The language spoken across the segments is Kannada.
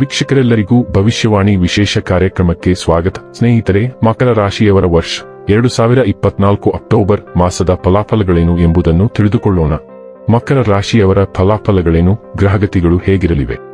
ವೀಕ್ಷಕರೆಲ್ಲರಿಗೂ ಭವಿಷ್ಯವಾಣಿ ವಿಶೇಷ ಕಾರ್ಯಕ್ರಮಕ್ಕೆ ಸ್ವಾಗತ. ಸ್ನೇಹಿತರೆ, ಮಕರ ರಾಶಿಯವರ ವರ್ಷ ಎರಡು ಸಾವಿರ ಇಪ್ಪತ್ನಾಲ್ಕು ಅಕ್ಟೋಬರ್ ಮಾಸದ ಫಲಾಫಲಗಳೇನು ಎಂಬುದನ್ನು ತಿಳಿದುಕೊಳ್ಳೋಣ. ಮಕರ ರಾಶಿಯವರ ಫಲಾಫಲಗಳೇನು, ಗ್ರಹಗತಿಗಳು ಹೇಗಿರಲಿವೆ?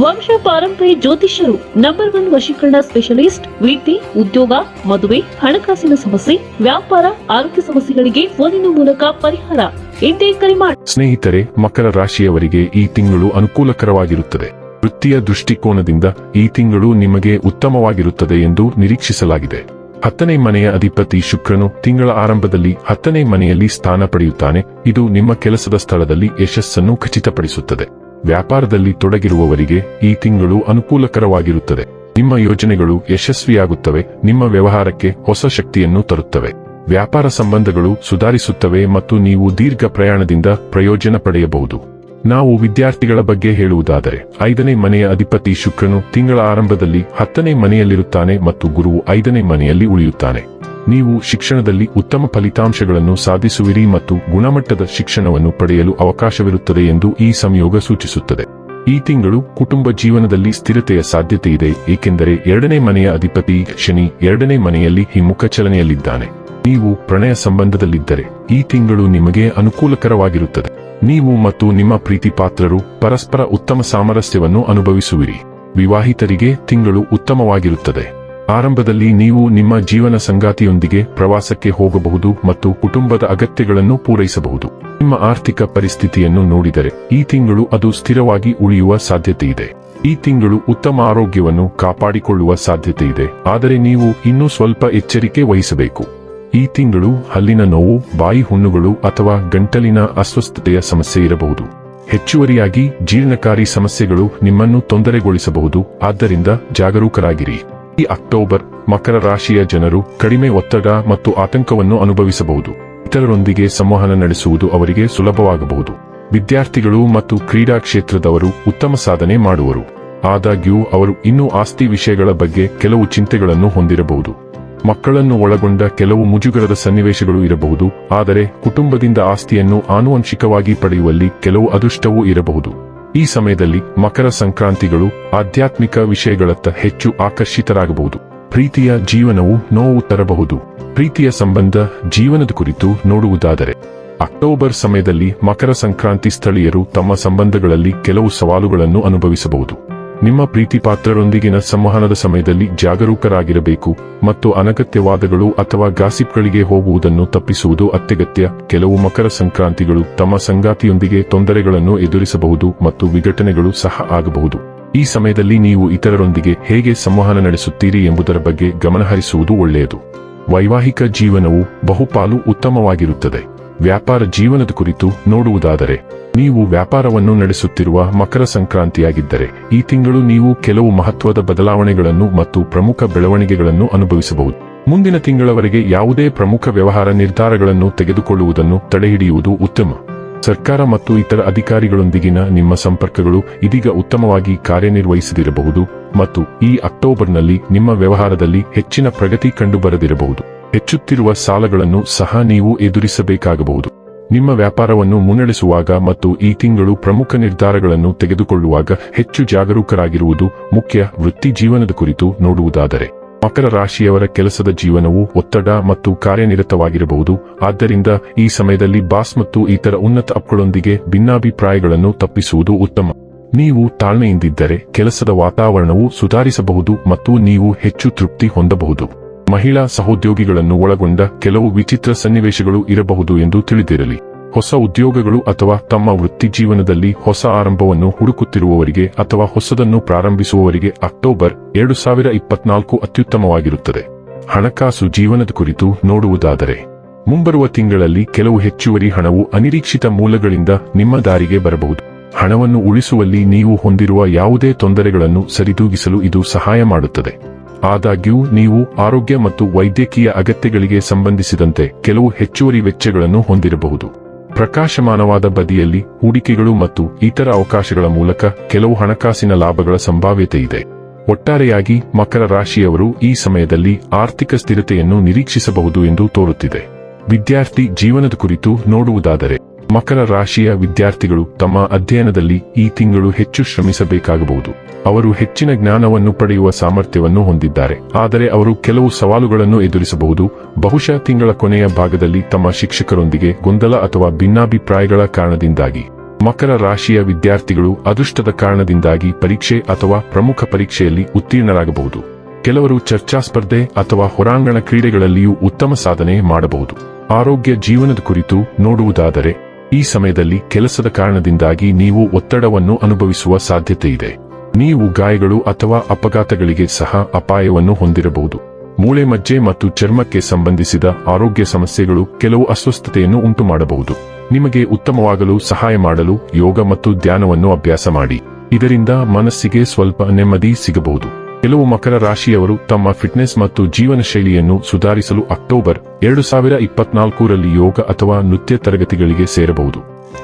ವಂಶ ಪಾರಂಪರ್ಯ ಜ್ಯೋತಿಷ್ಯರು ನಂಬರ್ ಒನ್ ವಶೀಕರಣ ಸ್ಪೆಷಲಿಸ್ಟ್ ವಿದ್ಯೆ ಉದ್ಯೋಗ, ಮದುವೆ, ಹಣಕಾಸಿನ ಸಮಸ್ಯೆ, ವ್ಯಾಪಾರ, ಆರೋಗ್ಯ ಸಮಸ್ಯೆಗಳಿಗೆ ಫೋನಿನ ಮೂಲಕ ಪರಿಹಾರ. ಇದೇ ಕರೆ ಮಾಡಿ ಸ್ನೇಹಿತರೆ, ಮಕರ ರಾಶಿಯವರಿಗೆ ಈ ತಿಂಗಳು ಅನುಕೂಲಕರವಾಗಿರುತ್ತದೆ. ವೃತ್ತಿಯ ದೃಷ್ಟಿಕೋನದಿಂದ ಈ ತಿಂಗಳು ನಿಮಗೆ ಉತ್ತಮವಾಗಿರುತ್ತದೆ ಎಂದು ನಿರೀಕ್ಷಿಸಲಾಗಿದೆ. ಹತ್ತನೇ ಮನೆಯ ಅಧಿಪತಿ ಶುಕ್ರನು ತಿಂಗಳ ಆರಂಭದಲ್ಲಿ ಹತ್ತನೇ ಮನೆಯಲ್ಲಿ ಸ್ಥಾನ ಪಡೆಯುತ್ತಾನೆ. ಇದು ನಿಮ್ಮ ಕೆಲಸದ ಸ್ಥಳದಲ್ಲಿ ಯಶಸ್ಸನ್ನು ಖಚಿತಪಡಿಸುತ್ತದೆ. ವ್ಯಾಪಾರದಲ್ಲಿ ತೊಡಗಿರುವವರಿಗೆ ಈ ತಿಂಗಳು ಅನುಕೂಲಕರವಾಗಿರುತ್ತದೆ. ನಿಮ್ಮ ಯೋಜನೆಗಳು ಯಶಸ್ವಿಯಾಗುತ್ತವೆ, ನಿಮ್ಮ ವ್ಯವಹಾರಕ್ಕೆ ಹೊಸ ಶಕ್ತಿಯನ್ನು ತರುತ್ತವೆ. ವ್ಯಾಪಾರ ಸಂಬಂಧಗಳು ಸುಧಾರಿಸುತ್ತವೆ ಮತ್ತು ನೀವು ದೀರ್ಘ ಪ್ರಯಾಣದಿಂದ ಪ್ರಯೋಜನ ಪಡೆಯಬಹುದು. ನಾವು ವಿದ್ಯಾರ್ಥಿಗಳ ಬಗ್ಗೆ ಹೇಳುವುದಾದರೆ, ಐದನೇ ಮನೆಯ ಅಧಿಪತಿ ಶುಕ್ರನು ತಿಂಗಳ ಆರಂಭದಲ್ಲಿ ಹತ್ತನೇ ಮನೆಯಲ್ಲಿರುತ್ತಾನೆ ಮತ್ತು ಗುರುವು ಐದನೇ ಮನೆಯಲ್ಲಿ ಉಳಿಯುತ್ತಾನೆ. ನೀವು ಶಿಕ್ಷಣದಲ್ಲಿ ಉತ್ತಮ ಫಲಿತಾಂಶಗಳನ್ನು ಸಾಧಿಸುವಿರಿ ಮತ್ತು ಗುಣಮಟ್ಟದ ಶಿಕ್ಷಣವನ್ನು ಪಡೆಯಲು ಅವಕಾಶವಿರುತ್ತದೆ ಎಂದು ಈ ಸಂಯೋಗ ಸೂಚಿಸುತ್ತದೆ. ಈ ತಿಂಗಳು ಕುಟುಂಬ ಜೀವನದಲ್ಲಿ ಸ್ಥಿರತೆಯ ಸಾಧ್ಯತೆ ಇದೆ ಏಕೆಂದರೆ ಎರಡನೇ ಮನೆಯ ಅಧಿಪತಿ ಶನಿ ಎರಡನೇ ಮನೆಯಲ್ಲಿ ಹಿಮ್ಮುಖ ಚಲನೆಯಲ್ಲಿದ್ದಾನೆ. ನೀವು ಪ್ರಣಯ ಸಂಬಂಧದಲ್ಲಿದ್ದರೆ ಈ ತಿಂಗಳು ನಿಮಗೆ ಅನುಕೂಲಕರವಾಗಿರುತ್ತದೆ. ನೀವು ಮತ್ತು ನಿಮ್ಮ ಪ್ರೀತಿ ಪಾತ್ರರು ಪರಸ್ಪರ ಉತ್ತಮ ಸಾಮರಸ್ಯವನ್ನು ಅನುಭವಿಸುವಿರಿ. ವಿವಾಹಿತರಿಗೆ ತಿಂಗಳು ಉತ್ತಮವಾಗಿರುತ್ತದೆ. ಆರಂಭದಲ್ಲಿ ನೀವು ನಿಮ್ಮ ಜೀವನ ಸಂಗಾತಿಯೊಂದಿಗೆ ಪ್ರವಾಸಕ್ಕೆ ಹೋಗಬಹುದು ಮತ್ತು ಕುಟುಂಬದ ಅಗತ್ಯಗಳನ್ನು ಪೂರೈಸಬಹುದು. ನಿಮ್ಮ ಆರ್ಥಿಕ ಪರಿಸ್ಥಿತಿಯನ್ನು ನೋಡಿದರೆ ಈ ತಿಂಗಳು ಅದು ಸ್ಥಿರವಾಗಿ ಉಳಿಯುವ ಸಾಧ್ಯತೆಯಿದೆ. ಈ ತಿಂಗಳು ಉತ್ತಮ ಆರೋಗ್ಯವನ್ನು ಕಾಪಾಡಿಕೊಳ್ಳುವ ಸಾಧ್ಯತೆಯಿದೆ. ಆದರೆ ನೀವು ಇನ್ನೂ ಸ್ವಲ್ಪ ಎಚ್ಚರಿಕೆ ವಹಿಸಬೇಕು. ಈ ತಿಂಗಳು ಹಲ್ಲಿನ ನೋವು, ಬಾಯಿ ಹುಣ್ಣುಗಳು ಅಥವಾ ಗಂಟಲಿನ ಅಸ್ವಸ್ಥತೆಯ ಸಮಸ್ಯೆ ಇರಬಹುದು. ಹೆಚ್ಚುವರಿಯಾಗಿ ಜೀರ್ಣಕಾರಿ ಸಮಸ್ಯೆಗಳು ನಿಮ್ಮನ್ನು ತೊಂದರೆಗೊಳಿಸಬಹುದು. ಆದ್ದರಿಂದ ಜಾಗರೂಕರಾಗಿರಿ. ಈ ಅಕ್ಟೋಬರ್ ಮಕರ ರಾಶಿಯ ಜನರು ಕಡಿಮೆ ಒತ್ತಡ ಮತ್ತು ಆತಂಕವನ್ನು ಅನುಭವಿಸಬಹುದು. ಇತರರೊಂದಿಗೆ ಸಂವಹನ ನಡೆಸುವುದು ಅವರಿಗೆ ಸುಲಭವಾಗಬಹುದು. ವಿದ್ಯಾರ್ಥಿಗಳು ಮತ್ತು ಕ್ರೀಡಾ ಕ್ಷೇತ್ರದವರು ಉತ್ತಮ ಸಾಧನೆ ಮಾಡುವರು. ಆದಾಗ್ಯೂ ಅವರು ಇನ್ನೂ ಆಸ್ತಿ ವಿಷಯಗಳ ಬಗ್ಗೆ ಕೆಲವು ಚಿಂತೆಗಳನ್ನು ಹೊಂದಿರಬಹುದು. ಮಕ್ಕಳನ್ನು ಒಳಗೊಂಡ ಕೆಲವು ಮುಜುಗರದ ಸನ್ನಿವೇಶಗಳು ಇರಬಹುದು, ಆದರೆ ಕುಟುಂಬದಿಂದ ಆಸ್ತಿಯನ್ನು ಆನುವಂಶಿಕವಾಗಿ ಪಡೆಯುವಲ್ಲಿ ಕೆಲವು ಅದೃಷ್ಟವೂ ಇರಬಹುದು. ಈ ಸಮಯದಲ್ಲಿ ಮಕರ ಸಂಕ್ರಾಂತಿಗಳು ಆಧ್ಯಾತ್ಮಿಕ ವಿಷಯಗಳತ್ತ ಹೆಚ್ಚು ಆಕರ್ಷಿತರಾಗಬಹುದು. ಪ್ರೀತಿಯ ಜೀವನವು ನೋವು ತರಬಹುದು. ಪ್ರೀತಿಯ ಸಂಬಂಧ ಜೀವನದ ಕುರಿತು ನೋಡುವುದಾದರೆ, ಅಕ್ಟೋಬರ್ ಸಮಯದಲ್ಲಿ ಮಕರ ಸಂಕ್ರಾಂತಿ ಸ್ಥಳೀಯರು ತಮ್ಮ ಸಂಬಂಧಗಳಲ್ಲಿ ಕೆಲವು ಸವಾಲುಗಳನ್ನು ಅನುಭವಿಸಬಹುದು. ನಿಮ್ಮ ಪ್ರೀತಿ ಪಾತ್ರರೊಂದಿಗಿನ ಸಂವಹನದ ಸಮಯದಲ್ಲಿ ಜಾಗರೂಕರಾಗಿರಬೇಕು ಮತ್ತು ಅನಗತ್ಯವಾದಗಳು ಅಥವಾ ಗಾಸಿಪ್ಗಳಿಗೆ ಹೋಗುವುದನ್ನು ತಪ್ಪಿಸುವುದು ಅತ್ಯಗತ್ಯ. ಕೆಲವು ಮಕರ ಸಂಕ್ರಾಂತಿಗಳು ತಮ್ಮ ಸಂಗಾತಿಯೊಂದಿಗೆ ತೊಂದರೆಗಳನ್ನು ಎದುರಿಸಬಹುದು ಮತ್ತು ವಿಘಟನೆಗಳು ಸಹ ಆಗಬಹುದು. ಈ ಸಮಯದಲ್ಲಿ ನೀವು ಇತರರೊಂದಿಗೆ ಹೇಗೆ ಸಂವಹನ ನಡೆಸುತ್ತೀರಿ ಎಂಬುದರ ಬಗ್ಗೆ ಗಮನಹರಿಸುವುದು ಒಳ್ಳೆಯದು. ವೈವಾಹಿಕ ಜೀವನವು ಬಹುಪಾಲು ಉತ್ತಮವಾಗಿರುತ್ತದೆ. ವ್ಯಾಪಾರ ಜೀವನದ ಕುರಿತು ನೋಡುವುದಾದರೆ, ನೀವು ವ್ಯಾಪಾರವನ್ನು ನಡೆಸುತ್ತಿರುವ ಮಕರ ಸಂಕ್ರಾಂತಿಯಾಗಿದ್ದರೆ, ಈ ತಿಂಗಳು ನೀವು ಕೆಲವು ಮಹತ್ವದ ಬದಲಾವಣೆಗಳನ್ನು ಮತ್ತು ಪ್ರಮುಖ ಬೆಳವಣಿಗೆಗಳನ್ನು ಅನುಭವಿಸಬಹುದು. ಮುಂದಿನ ತಿಂಗಳವರೆಗೆ ಯಾವುದೇ ಪ್ರಮುಖ ವ್ಯವಹಾರ ನಿರ್ಧಾರಗಳನ್ನು ತೆಗೆದುಕೊಳ್ಳುವುದನ್ನು ತಡೆಹಿಡಿಯುವುದು ಉತ್ತಮ. ಸರ್ಕಾರ ಮತ್ತು ಇತರ ಅಧಿಕಾರಿಗಳೊಂದಿಗಿನ ನಿಮ್ಮ ಸಂಪರ್ಕಗಳು ಇದೀಗ ಉತ್ತಮವಾಗಿ ಕಾರ್ಯನಿರ್ವಹಿಸದಿರಬಹುದು ಮತ್ತು ಈ ಅಕ್ಟೋಬರ್ನಲ್ಲಿ ನಿಮ್ಮ ವ್ಯವಹಾರದಲ್ಲಿ ಹೆಚ್ಚಿನ ಪ್ರಗತಿ ಕಂಡುಬರದಿರಬಹುದು. ಹೆಚ್ಚುತ್ತಿರುವ ಸಾಲಗಳನ್ನು ಸಹ ನೀವು ಎದುರಿಸಬೇಕಾಗಬಹುದು. ನಿಮ್ಮ ವ್ಯಾಪಾರವನ್ನು ಮುನ್ನಡೆಸುವಾಗ ಮತ್ತು ಈ ತಿಂಗಳು ಪ್ರಮುಖ ನಿರ್ಧಾರಗಳನ್ನು ತೆಗೆದುಕೊಳ್ಳುವಾಗ ಹೆಚ್ಚು ಜಾಗರೂಕರಾಗಿರುವುದು ಮುಖ್ಯ ವೃತ್ತಿ ಜೀವನದ ಕುರಿತು ನೋಡುವುದಾದರೆ. ಮಕರ ರಾಶಿಯವರ ಕೆಲಸದ ಜೀವನವು ಒತ್ತಡ ಮತ್ತು ಕಾರ್ಯನಿರತವಾಗಿರಬಹುದು, ಆದ್ದರಿಂದ ಈ ಸಮಯದಲ್ಲಿ ಬಾಸ್ ಮತ್ತು ಇತರ ಉನ್ನತ ಅಪ್ಗಳೊಂದಿಗೆ ಭಿನ್ನಾಭಿಪ್ರಾಯಗಳನ್ನು ತಪ್ಪಿಸುವುದು ಉತ್ತಮ. ನೀವು ತಾಳ್ಮೆಯಿಂದಿದ್ದರೆ ಕೆಲಸದ ವಾತಾವರಣವು ಸುಧಾರಿಸಬಹುದು ಮತ್ತು ನೀವು ಹೆಚ್ಚು ತೃಪ್ತಿ ಹೊಂದಬಹುದು. ಮಹಿಳಾ ಸಹೋದ್ಯೋಗಿಗಳನ್ನು ಒಳಗೊಂಡ ಕೆಲವು ವಿಚಿತ್ರ ಸನ್ನಿವೇಶಗಳು ಇರಬಹುದು ಎಂದು ತಿಳಿದಿರಲಿ. ಹೊಸ ಉದ್ಯೋಗಗಳು ಅಥವಾ ತಮ್ಮ ವೃತ್ತಿ ಜೀವನದಲ್ಲಿ ಹೊಸ ಆರಂಭವನ್ನು ಹುಡುಕುತ್ತಿರುವವರಿಗೆ ಅಥವಾ ಹೊಸದನ್ನು ಪ್ರಾರಂಭಿಸುವವರಿಗೆ ಅಕ್ಟೋಬರ್ ಎರಡು ಸಾವಿರ ಇಪ್ಪತ್ನಾಲ್ಕು ಅತ್ಯುತ್ತಮವಾಗಿರುತ್ತದೆ. ಹಣಕಾಸು ಜೀವನದ ಕುರಿತು ನೋಡುವುದಾದರೆ, ಮುಂಬರುವ ತಿಂಗಳಲ್ಲಿ ಕೆಲವು ಹೆಚ್ಚುವರಿ ಹಣವು ಅನಿರೀಕ್ಷಿತ ಮೂಲಗಳಿಂದ ನಿಮ್ಮ ದಾರಿಗೆ ಬರಬಹುದು. ಹಣವನ್ನು ಉಳಿಸುವಲ್ಲಿ ನೀವು ಹೊಂದಿರುವ ಯಾವುದೇ ತೊಂದರೆಗಳನ್ನು ಸರಿದೂಗಿಸಲು ಇದು ಸಹಾಯ ಮಾಡುತ್ತದೆ. ಆದಾಗ್ಯೂ, ನೀವು ಆರೋಗ್ಯ ಮತ್ತು ವೈದ್ಯಕೀಯ ಅಗತ್ಯಗಳಿಗೆ ಸಂಬಂಧಿಸಿದಂತೆ ಕೆಲವು ಹೆಚ್ಚುವರಿ ವೆಚ್ಚಗಳನ್ನು ಹೊಂದಿರಬಹುದು. ಪ್ರಕಾಶಮಾನವಾದ ಬದಿಯಲ್ಲಿ ಹೂಡಿಕೆಗಳು ಮತ್ತು ಇತರ ಅವಕಾಶಗಳ ಮೂಲಕ ಕೆಲವು ಹಣಕಾಸಿನ ಲಾಭಗಳ ಸಂಭಾವ್ಯತೆ ಇದೆ. ಒಟ್ಟಾರೆಯಾಗಿ, ಮಕರ ರಾಶಿಯವರು ಈ ಸಮಯದಲ್ಲಿ ಆರ್ಥಿಕ ಸ್ಥಿರತೆಯನ್ನು ನಿರೀಕ್ಷಿಸಬಹುದು ಎಂದು ತೋರುತ್ತಿದೆ. ವಿದ್ಯಾರ್ಥಿ ಜೀವನದ ಕುರಿತು ನೋಡುವುದಾದರೆ ಮಕರ ರಾಶಿಯ ವಿದ್ಯಾರ್ಥಿಗಳು ತಮ್ಮ ಅಧ್ಯಯನದಲ್ಲಿ ಈ ತಿಂಗಳು ಹೆಚ್ಚು ಶ್ರಮಿಸಬೇಕಾಗಬಹುದು. ಅವರು ಹೆಚ್ಚಿನ ಜ್ಞಾನವನ್ನು ಪಡೆಯುವ ಸಾಮರ್ಥ್ಯವನ್ನು ಹೊಂದಿದ್ದಾರೆ. ಆದರೆ ಅವರು ಕೆಲವು ಸವಾಲುಗಳನ್ನು ಎದುರಿಸಬಹುದು. ಬಹುಶಃ ತಿಂಗಳ ಕೊನೆಯ ಭಾಗದಲ್ಲಿ ತಮ್ಮ ಶಿಕ್ಷಕರೊಂದಿಗೆ ಗೊಂದಲ ಅಥವಾ ಭಿನ್ನಾಭಿಪ್ರಾಯಗಳ ಕಾರಣದಿಂದಾಗಿ. ಮಕರ ರಾಶಿಯ ವಿದ್ಯಾರ್ಥಿಗಳು ಅದೃಷ್ಟದ ಕಾರಣದಿಂದಾಗಿ ಪರೀಕ್ಷೆ ಅಥವಾ ಪ್ರಮುಖ ಪರೀಕ್ಷೆಯಲ್ಲಿ ಉತ್ತೀರ್ಣರಾಗಬಹುದು. ಕೆಲವರು ಚರ್ಚಾ ಸ್ಪರ್ಧೆ ಅಥವಾ ಹೊರಾಂಗಣ ಕ್ರೀಡೆಗಳಲ್ಲಿಯೂ ಉತ್ತಮ ಸಾಧನೆ ಮಾಡಬಹುದು. ಆರೋಗ್ಯ, ಜೀವನದ ಕುರಿತು ನೋಡುವುದಾದರೆ ಈ ಸಮಯದಲ್ಲಿ ಕೆಲಸದ ಕಾರಣದಿಂದಾಗಿ ನೀವು ಒತ್ತಡವನ್ನು ಅನುಭವಿಸುವ ಸಾಧ್ಯತೆ ಇದೆ ನೀವು ಗಾಯಗಳು ಅಥವಾ ಅಪಘಾತಗಳಿಗೆ ಸಹ ಅಪಾಯವನ್ನು ಹೊಂದಿರಬಹುದು. ಮೂಳೆ ಮಜ್ಜೆ ಮತ್ತು ಚರ್ಮಕ್ಕೆ ಸಂಬಂಧಿಸಿದ ಆರೋಗ್ಯ ಸಮಸ್ಯೆಗಳು ಕೆಲವು ಅಸ್ವಸ್ಥತೆಯನ್ನು ಉಂಟುಮಾಡಬಹುದು. ನಿಮಗೆ ಉತ್ತಮವಾಗಲು ಸಹಾಯ ಮಾಡಲು ಯೋಗ ಮತ್ತು ಧ್ಯಾನವನ್ನು ಅಭ್ಯಾಸ ಮಾಡಿ. ಇದರಿಂದ ಮನಸ್ಸಿಗೆ ಸ್ವಲ್ಪ ನೆಮ್ಮದಿ ಸಿಗಬಹುದು. ಕೆಲವು ಮಕರ ರಾಶಿಯವರು ತಮ್ಮ ಫಿಟ್ನೆಸ್ ಮತ್ತು ಜೀವನ ಶೈಲಿಯನ್ನು ಸುಧಾರಿಸಲು ಅಕ್ಟೋಬರ್ ಎರಡು ಸಾವಿರ ಇಪ್ಪತ್ನಾಲ್ಕರಲ್ಲಿ ಯೋಗ ಅಥವಾ ನೃತ್ಯ ತರಗತಿಗಳಿಗೆ ಸೇರಬಹುದು.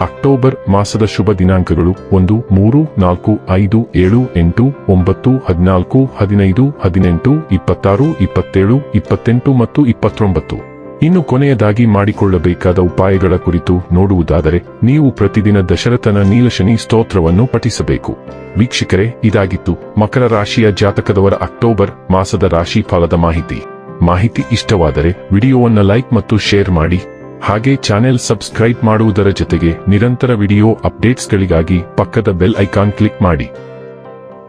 ಅಕ್ಟೋಬರ್ ಮಾಸದ ಶುಭ ದಿನಾಂಕಗಳು ಒಂದು, ಮೂರು, ನಾಲ್ಕು, ಐದು, ಏಳು, ಎಂಟು, ಒಂಬತ್ತು, ಹದಿನಾಲ್ಕು, ಹದಿನೈದು, ಹದಿನೆಂಟು, ಇಪ್ಪತ್ತಾರು, ಇಪ್ಪತ್ತೇಳು, ಇಪ್ಪತ್ತೆಂಟು ಮತ್ತು ಇಪ್ಪತ್ತೊಂಬತ್ತು. ಇನ್ನು ಕೊನೆಯದಾಗಿ ಮಾಡಿಕೊಳ್ಳಬೇಕಾದ ಉಪಾಯಗಳ ಕುರಿತು ನೋಡುವುದಾದರೆ, ನೀವು ಪ್ರತಿದಿನ ದಶರಥನ ನೀಲಶನಿ ಸ್ತೋತ್ರವನ್ನು ಪಠಿಸಬೇಕು. ವೀಕ್ಷಕರೇ, ಇದಾಗಿತ್ತು ಮಕರ ರಾಶಿಯ ಜಾತಕದವರ ಅಕ್ಟೋಬರ್ ಮಾಸದ ರಾಶಿ ಫಲದ ಮಾಹಿತಿ. ಮಾಹಿತಿ ಇಷ್ಟವಾದರೆ ವಿಡಿಯೋವನ್ನು ಲೈಕ್ ಮತ್ತು ಶೇರ್ ಮಾಡಿ. ಹಾಗೆ ಚಾನೆಲ್ ಸಬ್ಸ್ಕ್ರೈಬ್ ಮಾಡುವುದರ ಜೊತೆಗೆ ನಿರಂತರ ವಿಡಿಯೋ ಅಪ್ಡೇಟ್ಸ್ಗಳಿಗಾಗಿ ಪಕ್ಕದ ಬೆಲ್ ಐಕಾನ್ ಕ್ಲಿಕ್ ಮಾಡಿ.